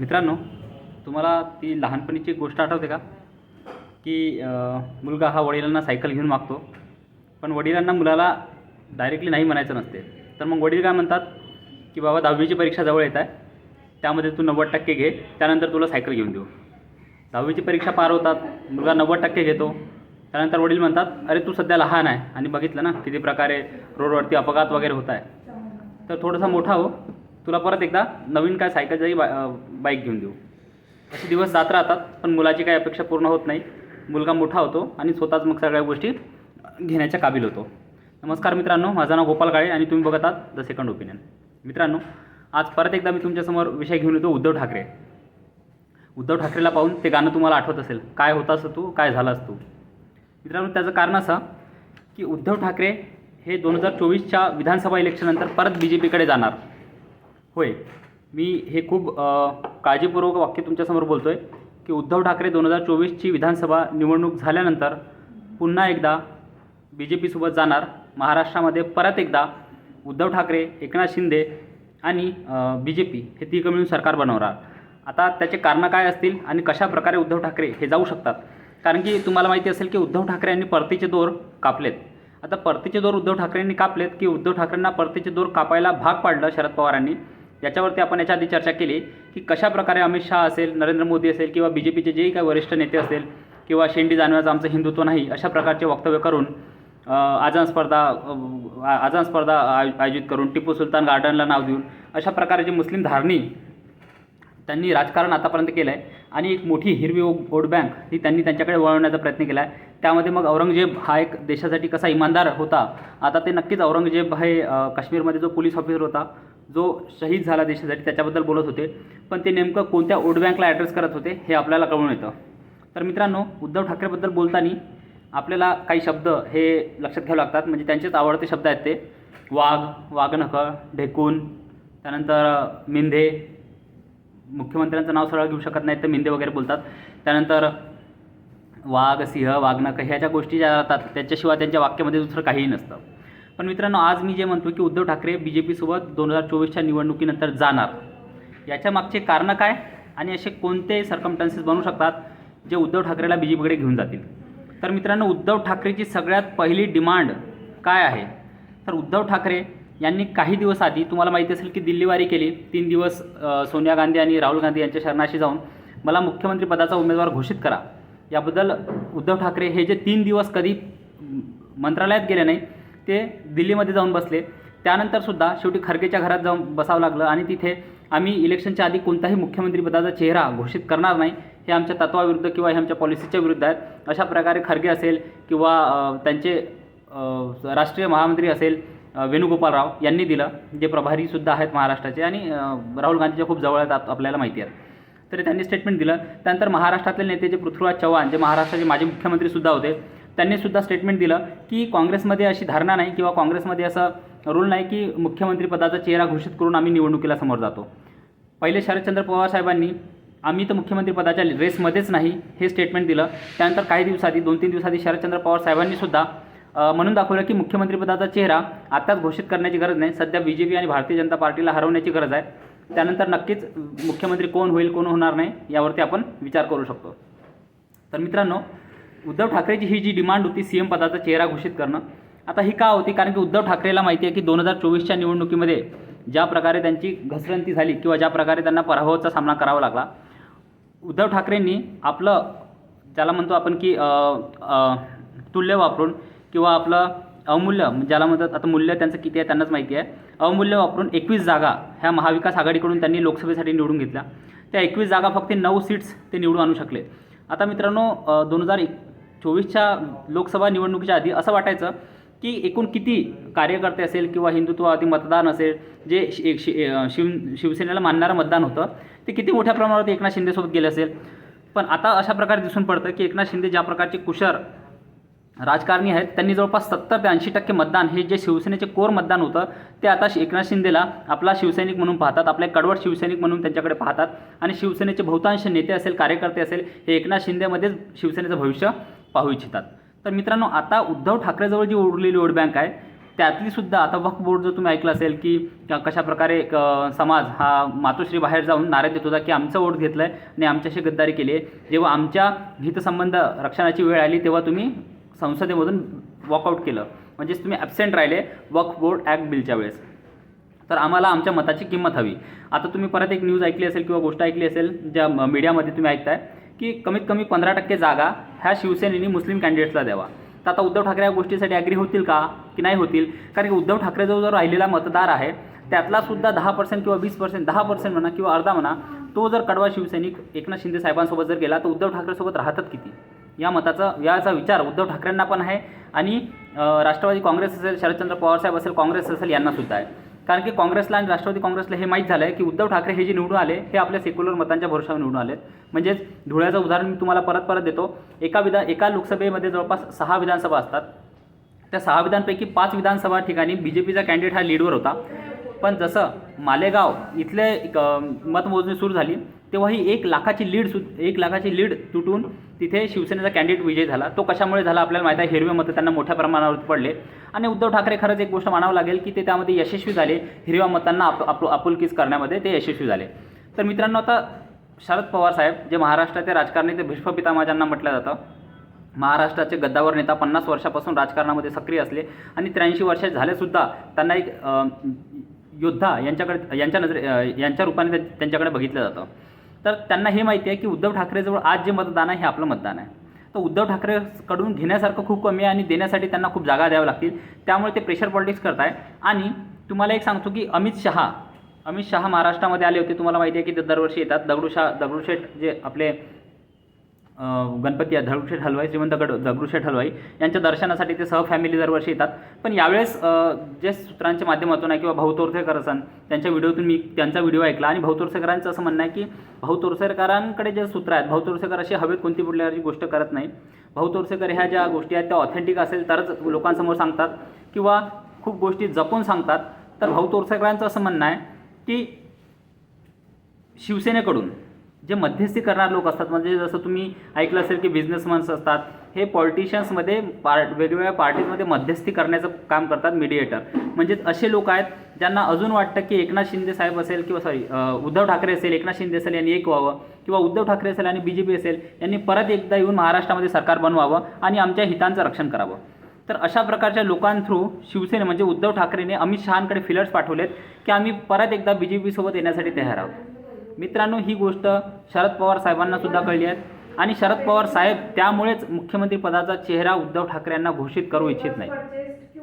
मित्रांनो तुम्हाला ती लहानपणीची गोष्ट आठवते का? की मुलगा हा वडिलांना सायकल घेऊन मागतो पण वडिलांना मुलाला डायरेक्टली नाही म्हणायचं नसते. तर मग वडील काय म्हणतात की बाबा दहावीची परीक्षा जवळ येत आहे त्यामध्ये तू नव्वद टक्के घे त्यानंतर तुला सायकल घेऊन देऊ. दहावीची परीक्षा पार होतात मुलगा नव्वद टक्के घेतो त्यानंतर वडील म्हणतात अरे तू सध्या लहान आहे. आणि बघितलं ना किती प्रकारे रोडवरती अपघात वगैरे होत आहे. तर थोडासा मोठा हो तुला परत एकदा नवीन काय सायकलचाही बा बाईक घेऊन देऊ. असे दिवस जात राहतात पण मुलाची काही अपेक्षा पूर्ण होत नाही. मुलगा मोठा होतो आणि स्वतःच मग सगळ्या गोष्टी घेण्याच्या काबिल होतो. नमस्कार मित्रांनो माझं नाव गोपाल काळे आणि तुम्ही बघत आहात द सेकंड ओपिनियन मित्रांनो आज परत एकदा मी तुमच्यासमोर विषय घेऊन येतो उद्धव ठाकरे. उद्धव ठाकरेला पाहून ते गाणं तुम्हाला आठवत असेल. काय होतास तू काय झालास तू. मित्रांनो त्याचं कारण असं की उद्धव ठाकरे हे दोन हजार चोवीसच्या विधानसभा इलेक्शननंतर परत बी जे पीकडे जाणार. होय. मी हे खूप काळजीपूर्वक वाक्य तुमच्यासमोर बोलतो आहे की उद्धव ठाकरे दोन हजार चोवीसची विधानसभा निवडणूक झाल्यानंतर पुन्हा एकदा बी जे पीसोबत जाणार. महाराष्ट्रामध्ये परत एकदा उद्धव ठाकरे एकनाथ शिंदे आणि बी जे पी हे तिघं मिळून सरकार बनवणार. आता त्याचे कारणं काय असतील आणि कशा प्रकारे उद्धव ठाकरे हे जाऊ शकतात? कारण की तुम्हाला माहिती असेल की उद्धव ठाकरे यांनी परतीचे दोर कापलेत. आता परतीचे दोर उद्धव ठाकरेंनी कापलेत की उद्धव ठाकरेंना परतीचे दोर कापायला भाग पाडलं शरद पवारांनी. याच्यावरती आपण याच्या आधी चर्चा केली की कशा प्रकारे अमित शहा असेल नरेंद्र मोदी असेल किंवा बी जे पीचे जेही काही वरिष्ठ नेते असेल किंवा शेंडी जाणव्याचं आमचं हिंदुत्व नाही अशा प्रकारचे वक्तव्य करून आजान स्पर्धा आजान स्पर्धा आयोजित करून टिपू सुलतान गार्डनला नाव देऊन अशा प्रकारची मुस्लिम धारणी त्यांनी राजकारण आतापर्यंत केलं आहे आणि एक मोठी हिरवी वोट बँक ही त्यांनी त्यांच्याकडे वळवण्याचा प्रयत्न केला आहे त्यामध्ये मग औरंगजेब हा एक देशासाठी कसा इमानदार होता? आता ते नक्कीच औरंगजेब हे काश्मीरमध्ये जो पोलीस ऑफिसर होता जो शहीद झाला देशासाठी त्याच्याबद्दल बोलत होते. पण ते नेमकं कोणत्या वोट बँकला ॲड्रेस करत होते हे आपल्याला कळून येतं. तर मित्रांनो उद्धव ठाकरेबद्दल बोलताना आपल्याला काही शब्द हे लक्षात घ्यावे लागतात. म्हणजे त्यांचेच आवडते शब्द आहेत ते. वाघ वाघनखळ ढेकून त्यानंतर अ, मिंधे मुख्यमंत्र्यांचं नाव सरळ घेऊ शकत नाहीत तर मिंदे वगैरे बोलतात. त्यानंतर वाघ सिंह वाघनख ह्या ज्या गोष्टी ज्या राहतात त्याच्याशिवाय त्यांच्या वाक्यामध्ये दुसरं काहीही नसतं. पण मित्रांनो आज मी जे म्हणतो की उद्धव ठाकरे बी जे पीसोबत दोन हजार चोवीसच्या निवडणुकीनंतर जाणार. याच्या मागचे कारणं काय आणि असे कोणते सरकमटन्सेस बनू शकतात जे उद्धव ठाकरेला बी जे पीकडे घेऊन जातील? तर मित्रांनो उद्धव ठाकरेची सगळ्यात पहिली डिमांड काय आहे? तर उद्धव ठाकरे यांनी काही दिवस आधी तुम्हाला माहिती असेल की दिल्लीवारी केली. तीन दिवस सोनिया गांधी आणि राहुल गांधी यांच्या शरणाशी जाऊन मला मुख्यमंत्रीपदाचा उमेदवार घोषित करा. याबद्दल उद्धव ठाकरे हे जे तीन दिवस कधी मंत्रालयात गेले नाही ते दिल्लीमध्ये जाऊन बसले. त्यानंतरसुद्धा शेवटी खरगेच्या घरात जाऊन बसावं लागलं आणि तिथे आम्ही इलेक्शनच्या आधी कोणताही मुख्यमंत्रीपदाचा चेहरा घोषित करणार नाही. हे आमच्या तत्वाविरुद्ध किंवा हे आमच्या पॉलिसीच्या विरुद्ध आहेत. अशा प्रकारे खरगे असेल किंवा त्यांचे राष्ट्रीय महामंत्री असेल वेणुगोपाल राव यांनी दिलं. जे प्रभारीसुद्धा आहेत महाराष्ट्राचे आणि राहुल गांधीच्या खूप जवळ आहेत आपल्याला माहिती आहे. तरी त्यांनी स्टेटमेंट दिलं. त्यानंतर महाराष्ट्रातले नेते जे पृथ्वीराज चव्हाण जे महाराष्ट्राचे माजी मुख्यमंत्रीसुद्धा होते त्यांनी सुद्धा स्टेटमेंट दिलं की काँग्रेसमध्ये अशी धारणा नाही किंवा काँग्रेसमध्ये असं रूल नाही की मुख्यमंत्रीपदाचा चेहरा घोषित करून आम्ही निवडणुकीला समोर जातो. पहिले शरदचंद्र पवार साहेबांनी आम्ही तर मुख्यमंत्रीपदाच्या रेसमध्येच नाही हे स्टेटमेंट दिलं. त्यानंतर काही दिवसाआधी दोन तीन दिवसाआधी शरदचंद्र पवार साहेबांनीसुद्धा म्हणून दाखवलं की मुख्यमंत्रीपदाचा चेहरा आत्ताच घोषित करण्याची गरज नाही. सध्या बी जे पी आणि भारतीय जनता पार्टीला हरवण्याची गरज आहे. त्यानंतर नक्कीच मुख्यमंत्री कोण होईल कोण होणार नाही यावरती आपण विचार करू शकतो. तर मित्रांनो उद्धव ठाकरेची ही जी डिमांड होती सी एम पदाचा चेहरा घोषित करणं आता ही का होती? कारण की उद्धव ठाकरेला माहिती आहे की दोन हजार चोवीसच्या निवडणुकीमध्ये ज्या प्रकारे त्यांची घसरंती झाली किंवा ज्या प्रकारे त्यांना पराभवाचा सामना करावा लागला उद्धव ठाकरेंनी आपलं ज्याला म्हणतो आपण की तुल्य वापरून किंवा आपलं अवमूल्य ज्याला म्हणतात आता मूल्य त्यांचं किती आहे त्यांनाच माहिती आहे अवमूल्य वापरून एकवीस जागा ह्या महाविकास आघाडीकडून त्यांनी लोकसभेसाठी निवडून घेतल्या. त्या एकवीस जागा फक्त नऊ सीट्स ते निवडून आणू शकले. आता मित्रांनो दोन हजार एक चोवीसच्या लोकसभा निवडणुकीच्या आधी असं वाटायचं की एकूण किती कार्यकर्ते असेल किंवा हिंदुत्ववादी मतदान असेल जे शि शि शिव शिवसेनेला मानणारं मतदान होतं ते किती मोठ्या प्रमाणावर एकनाथ शिंदेसोबत गेले असेल. पण आता अशा प्रकारे दिसून पडतं की एकनाथ शिंदे ज्या प्रकारचे कुशर राजकारणी आहेत त्यांनी जवळपास सत्तर ते ऐंशी टक्के मतदान हे जे शिवसेनेचे कोर मतदान होतं ते आता एकनाथ शिंदेला आपला शिवसैनिक म्हणून पाहतात आपले कडवट शिवसैनिक म्हणून त्यांच्याकडे पाहतात. आणि शिवसेनेचे बहुतांश नेते असेल कार्यकर्ते असेल हे एकनाथ शिंदेमध्येच शिवसेनेचं भविष्य पाहू इच्छितात. तर मित्रांनो आता उद्धव ठाकरेजवळ जी उरलेली वोट बँक आहे त्यातली सुद्धा आता वक्फ बोर्ड जर तुम्ही ऐकलं असेल की कशाप्रकारे कशा प्रकारे क- समाज हा मातोश्री बाहेर जाऊन नारा देत होता की आमचं वोट घेतलं आहे आणि आमच्याशी गद्दारी केली आहे. जेव्हा आमच्या हितसंबंध रक्षणाची वेळ आली तेव्हा तुम्ही संसदेमधून वॉकआउट केलं. म्हणजेच तुम्ही ॲबसेंट राहिले वक्फ बोर्ड ॲक्ट बिलच्या वेळेस. तर आम्हाला आमच्या मताची किंमत हवी. आता तुम्ही परत एक न्यूज ऐकली असेल किंवा गोष्ट ऐकली असेल ज्या मीडियामध्ये तुम्ही ऐकताय की कमीत कमी पंधरा टक्के जागा ह्या शिवसेनेने मुस्लिम कॅन्डिडेट्सला द्यावा. तर आता उद्धव ठाकरे या गोष्टीसाठी ॲग्री होतील का की नाही होतील? कारण की उद्धव ठाकरे जो राहिलेला मतदार आहे त्यातला सुद्धा दहा पर्सेंट किंवा वीस पर्सेंट दहा पर्सेंट म्हणा किंवा अर्धा म्हणा तो जर कडवा शिवसैनिक एकनाथ शिंदे साहेबांसोबत जर गेला तर उद्धव ठाकरेसोबत राहतात किती? या मताचा याचा विचार उद्धव ठाकरेंना पण आहे आणि राष्ट्रवादी काँग्रेस असेल शरदचंद्र पवार साहेब असेल काँग्रेस असेल यांना सुद्धा आहे. कारण की काँग्रेसला आणि राष्ट्रवादी काँग्रेसला हे माहीत झालं आहे की उद्धव ठाकरे हे जे निवडून आले हे आपल्या सेक्युलर मतांच्या भरोशावर निवडून आले म्हणजेच धुळ्याचं उदाहरण मी तुम्हाला परत परत देतो. एका विधान एका लोकसभेमध्ये जवळपास सहा विधानसभा असतात. त्या सहा विधानपैकी पाच विधानसभा ठिकाणी बी जे पीचा कॅन्डिडेट हा लीडवर होता. पण जसं मालेगाव इथले मतमोजणी सुरू झाली तेव्हा ही एक लाखाची लीड सु एक लाखाची लीड तुटून तिथे शिवसेनेचा कॅन्डिडेट विजय झाला. तो कशामुळे झाला आपल्याला माहिती आहे. हिरवे मतं त्यांना मोठ्या प्रमाणावर पडले. आणि उद्धव ठाकरे खरंच एक गोष्ट मानावं लागेल की ते त्यामध्ये यशस्वी झाले. हिरव्या मतांना आप आप आपुलकीच करण्यामध्ये ते यशस्वी झाले. तर मित्रांनो आता शरद पवार साहेब जे महाराष्ट्राचे राजकारणी ते भीष्म पितामह म्हटलं जातं. महाराष्ट्राचे गद्दावर नेता पन्नास वर्षापासून राजकारणामध्ये सक्रिय असले आणि त्र्याऐंशी वर्षात झालेसुद्धा त्यांना एक योद्धा यांच्याकडे यांच्या नजरे यांच्या रूपाने त्यांच्याकडे बघितलं जातं. तर त्यांना हे माहिती आहे की उद्धव ठाकरेजवळ आज जे मतदान आहे हे आपलं मतदान आहे. तर उद्धव ठाकरेकडून घेण्यासारखं खूप कमी आहे आणि देण्यासाठी त्यांना खूप जागा द्याव्या लागतील. त्यामुळे ते प्रेशर पॉलिटिक्स करत आहे आणि तुम्हाला एक सांगतो की अमित शहा अमित शहा महाराष्ट्रामध्ये आले होते. तुम्हाला माहिती आहे की ते दरवर्षी येतात. दगडूशा दगडूशेठ जे आपले गणपती आहे हलवाई श्रीमंत गड दगडूशेठ हलवाई यांच्या दर्शनासाठी ते सह फॅमिली दरवर्षी येतात. पण यावेळेस जे सूत्रांच्या माध्यमातून आहे किंवा भाऊ तोरसेकर असन त्यांच्या व्हिडिओतून मी त्यांचा व्हिडिओ ऐकला आणि भाऊ तोरसेकरांचं असं म्हणणं आहे की भाऊ तोरसेकरांकडे जे सूत्र आहेत भाऊ तोरसेकर अशी हवेत कोणती कुठल्याची गोष्ट करत नाही. भाऊ तोरसेकर ह्या ज्या गोष्टी आहेत त्या ऑथेंटिक असेल तरच लोकांसमोर सांगतात किंवा खूप गोष्टी जपून सांगतात. तर भाऊ तोरसेकरांचं असं म्हणणं आहे की शिवसेनेकडून जे मध्यस्थी करणारे लोक असतात म्हणजे जसं तुम्ही ऐकलं असेल की बिझनेसमन्स असतात हे पॉलिटिशियन्समध्ये पार्ट वेगवेगळ्या पार्टीजमध्ये मध्यस्थी करण्याचं काम करतात मीडिएटर म्हणजेच असे लोक आहेत ज्यांना अजून वाटतं की एकनाथ शिंदे साहेब असेल किंवा सॉरी उद्धव ठाकरे असेल एकनाथ शिंदे असेल यांनी एक व्हावं किंवा उद्धव ठाकरे असेल आणि बी जे पी असेल यांनी परत एकदा येऊन महाराष्ट्रामध्ये सरकार बनवावं आणि आमच्या हितांचं रक्षण करावं. तर अशा प्रकारच्या लोकांथ्रू शिवसेने म्हणजे उद्धव ठाकरेने अमित शहांकडे फिलर्स पाठवलेत की आम्ही परत एकदा बी जे पीसोबत येण्यासाठी तयार आहोत. मित्रांनो ही गोष्ट शरद पवार साहेबांना सुद्धा कळली आहे. आणि शरद पवार साहेब त्यामुळेच मुख्यमंत्री पदाचा चेहरा उद्धव ठाकरे यांना घोषित करू इच्छित नाही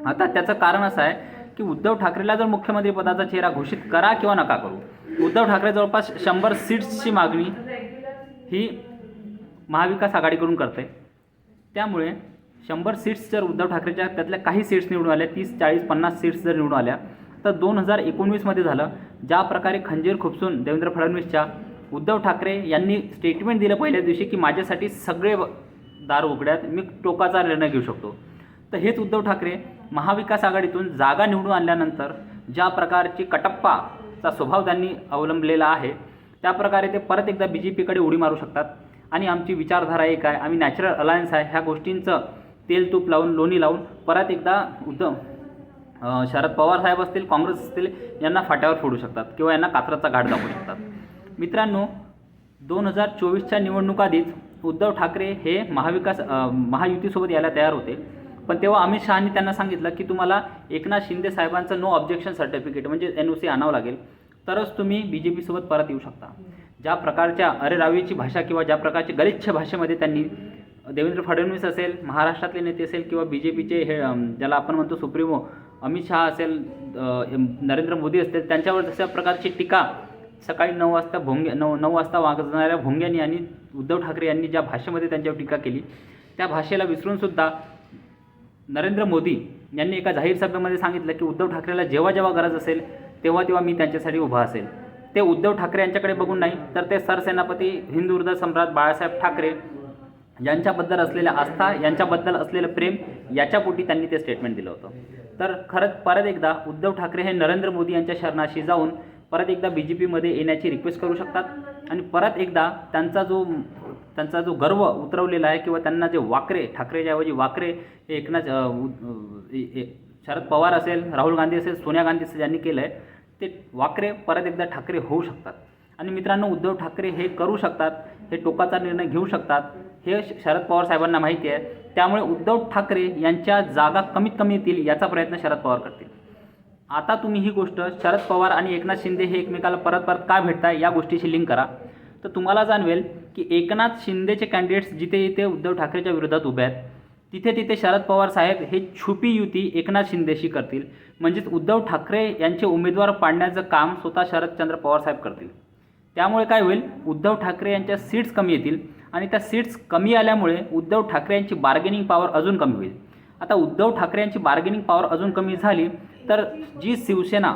आता त्याचं कारण असं आहे की उद्धव ठाकरेला जर मुख्यमंत्री पदाचा चेहरा घोषित करा किंवा नका करू उद्धव ठाकरे जवळपास शंभर सीट्सची मागणी ही महाविकास आघाडीकडून करते त्यामुळे शंभर सीट्स जर उद्धव ठाकरेच्या त्यातल्या काही सीट्स निवडून आल्या तीस चाळीस पन्नास सीट्स जर निवडून आल्या तर दोन हजार एकोणवीसमध्ये झालं ज्या प्रकारे खंजीर खुपसून देवेंद्र फडणवीसच्या उद्धव ठाकरे यांनी स्टेटमेंट दिलं पहिल्या दिवशी की माझ्यासाठी सगळे व- दार उघड्यात मी टोकाचा निर्णय घेऊ शकतो. तर हेच उद्धव ठाकरे महाविकास आघाडीतून जागा निवडून आणल्यानंतर ज्या प्रकारची कटप्पाचा स्वभाव त्यांनी अवलंबलेला आहे त्या प्रकारे ते परत एकदा बी जे पीकडे उडी मारू शकतात. आणि आमची विचारधारा एक आहे आम्ही नॅचरल अलायन्स आहे ह्या गोष्टींचं तेल तूप लावून लोणी लावून परत एकदा उद्धव शरद पवार साहेब असतील काँग्रेस असतील यांना फाट्यावर फोडू शकतात किंवा यांना कात्राचा घाट दाखवू शकतात. मित्रांनो दोन हजार चोवीसच्या निवडणुकाआधीच उद्धव ठाकरे हे महाविकास महायुतीसोबत यायला तयार होते. पण तेव्हा अमित शहानी त्यांना सांगितलं की तुम्हाला एकनाथ शिंदे साहेबांचं नो ऑब्जेक्शन सर्टिफिकेट म्हणजे एन ओ सी आणावं लागेल. तरच तुम्ही बी जे पीसोबत परत येऊ शकता. ज्या प्रकारच्या अरेरावीची भाषा किंवा ज्या प्रकारची गलिच्छ भाषेमध्ये त्यांनी देवेंद्र फडणवीस असेल महाराष्ट्रातले नेते असेल किंवा बी जे पीचे हे ज्याला आपण म्हणतो सुप्रीमो अमित शहा असेल नरेंद्र मोदी असतील त्यांच्यावर तशा प्रकारची टीका सकाळी नऊ वाजता भोंगे नऊ नऊ वाजता वागणाऱ्या भोंग्यांनी आणि उद्धव ठाकरे यांनी ज्या भाषेमध्ये त्यांच्यावर टीका केली त्या भाषेला विसरूनसुद्धा नरेंद्र मोदी यांनी एका जाहीर सभेमध्ये सांगितलं की उद्धव ठाकरेला जेव्हा जेव्हा गरज असेल तेव्हा तेव्हा मी त्यांच्यासाठी उभा असेल. ते उद्धव ठाकरे यांच्याकडे बघून नाही तर ते सरसेनापती हिंदू हृदय सम्राट बाळासाहेब ठाकरे यांच्याबद्दल असलेल्या आस्था यांच्याबद्दल असलेलं प्रेम याच्या पोटी त्यांनी ते स्टेटमेंट दिलं होतं. तर खरंच परत एकदा उद्धव ठाकरे हे नरेंद्र मोदी यांच्या शरणाशी जाऊन परत एकदा बी जे पीमध्ये येण्याची रिक्वेस्ट करू शकतात. आणि परत एकदा त्यांचा जो त्यांचा जो गर्व उतरवलेला आहे किंवा त्यांना जे वाकरे ठाकरेच्या ऐवजी वाकरे हे एकनाथ ए- शरद पवार असेल राहुल गांधी असेल सोनिया गांधी असेल ज्यांनी केलं आहे ते वाकरे परत एकदा ठाकरे होऊ शकतात. आणि मित्रांनो उद्धव ठाकरे हे करू शकतात हे टोकाचा निर्णय घेऊ शकतात हे शरद पवार साहेबांना माहिती आहे. त्यामुळे उद्धव ठाकरे यांच्या जागा कमीत कमी येतील याचा प्रयत्न शरद पवार करतील. आता तुम्ही ही गोष्ट शरद पवार आणि एकनाथ शिंदे हे एकमेकाला परत परत का भेटताय या गोष्टीशी लिंक करा. तर तुम्हाला जाणवेल की एकनाथ शिंदेचे कॅन्डिडेट्स जिथे जिथे उद्धव ठाकरेच्या विरोधात उभे आहेत तिथे तिथे शरद पवार साहेब हे छुपी युती एकनाथ शिंदेशी करतील. म्हणजेच उद्धव ठाकरे यांचे उमेदवार पाडण्याचं काम स्वतः शरदचंद्र पवार साहेब करतील. त्यामुळे काय होईल? उद्धव ठाकरे यांच्या सीट्स कमी येतील. आणि त्या सीट्स कमी आल्यामुळे उद्धव ठाकरे यांची बार्गेनिंग पॉवर अजून कमी होईल. आता उद्धव ठाकरे यांची बार्गेनिंग पॉवर अजून कमी झाली तर जी शिवसेना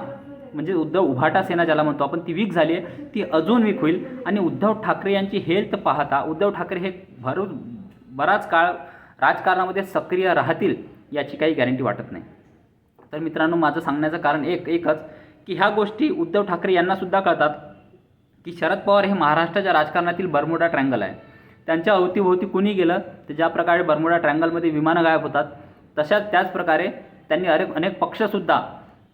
म्हणजे उद्धव उभाटा सेना ज्याला म्हणतो आपण ती वीक झाली आहे ती अजून वीक होईल. आणि उद्धव ठाकरे यांची हेल्थ पाहता उद्धव ठाकरे हे भरू बराच काळ राजकारणामध्ये सक्रिय राहतील याची काही गॅरंटी वाटत नाही. तर मित्रांनो माझं सांगण्याचं कारण एक एकच की ह्या गोष्टी उद्धव ठाकरे यांनासुद्धा कळतात की शरद पवार हे महाराष्ट्राच्या राजकारणातील बर्मुडा ट्रँगल आहे. त्यांच्या अवतीभोवती कुणी गेलं तर ज्या प्रकारे बर्मुडा ट्रँगलमध्ये विमानं गायब होतात तशाच त्याच प्रकारे त्यांनी अनेक अनेक पक्षसुद्धा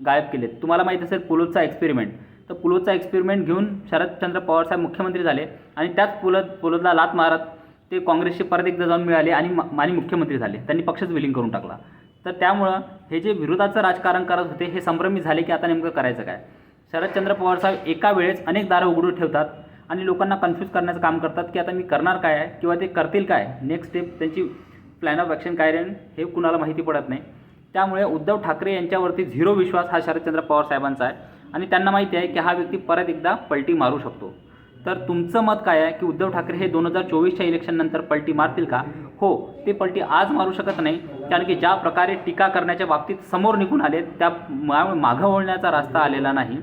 गायब केलेत. तुम्हाला माहीत असेल पुलोदचा एक्सपेरिमेंट तर पुलोदचा एक्सपेरिमेंट घेऊन शरदचंद्र पवारसाहेब मुख्यमंत्री झाले आणि त्याच पुलत पुलोतला लात मारत ते काँग्रेसचे परत एकदा जाऊन मिळाले आणि मानी मुख्यमंत्री झाले. त्यांनी पक्षच विलीन करून टाकला. तर त्यामुळं हे जे विरोधाचं राजकारण करत होते हे संभ्रमी झाले की आता नेमकं करायचं काय? शरदचंद्र पवार साहेब एका वेळेस अनेक दारं उघडून ठेवतात. आणि लोकांना कन्फ्यूज करण्याचं काम करतात की आता मी करणार काय आहे किंवा ते करतील काय? नेक्स्ट स्टेप त्यांची प्लॅन ऑफ ॲक्शन काय राहील हे कुणाला माहिती पडत नाही. त्यामुळे उद्धव ठाकरे यांच्यावरती झिरो विश्वास हा शरदचंद्र पवार साहेबांचा आहे. आणि त्यांना माहिती आहे की हा व्यक्ती परत एकदा पलटी मारू शकतो. तर तुमचं मत काय आहे की उद्धव ठाकरे हे दोन हजार चोवीसच्या इलेक्शननंतर पलटी मारतील का? हो ते पलटी आज मारू शकत नाही. कारण की ज्या प्रकारे टीका करण्याच्या बाबतीत समोर निघून आले त्या मागं वळण्याचा रस्ता आलेला नाही.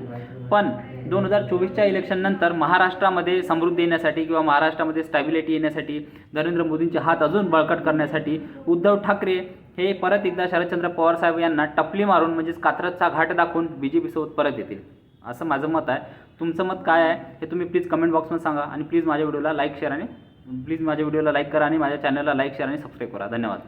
पण दोन हजार चोवीसच्या इलेक्शननंतर महाराष्ट्रामध्ये समृद्धी येण्यासाठी किंवा महाराष्ट्रामध्ये स्टॅबिलिटी येण्यासाठी नरेंद्र मोदींचे हात अजून बळकट करण्यासाठी उद्धव ठाकरे हे परत एकदा शरदचंद्र पवार साहेब यांना टपली मारून म्हणजेच कात्रजचा घाट दाखवून बी जे पीसोबत परत येतील. असं माझं मत आहे. तुमचं मत काय आहे हे तुम्ही प्लीज कमेंट बॉक्समध्ये सांगा आणि प्लीज माझ्या व्हिडिओला लाईक शेअर आणि प्लीज माझ्या व्हिडिओला लाईक करा आणि माझ्या चॅनलला लाईक शेअर आणि सबस्क्राईब करा. धन्यवाद.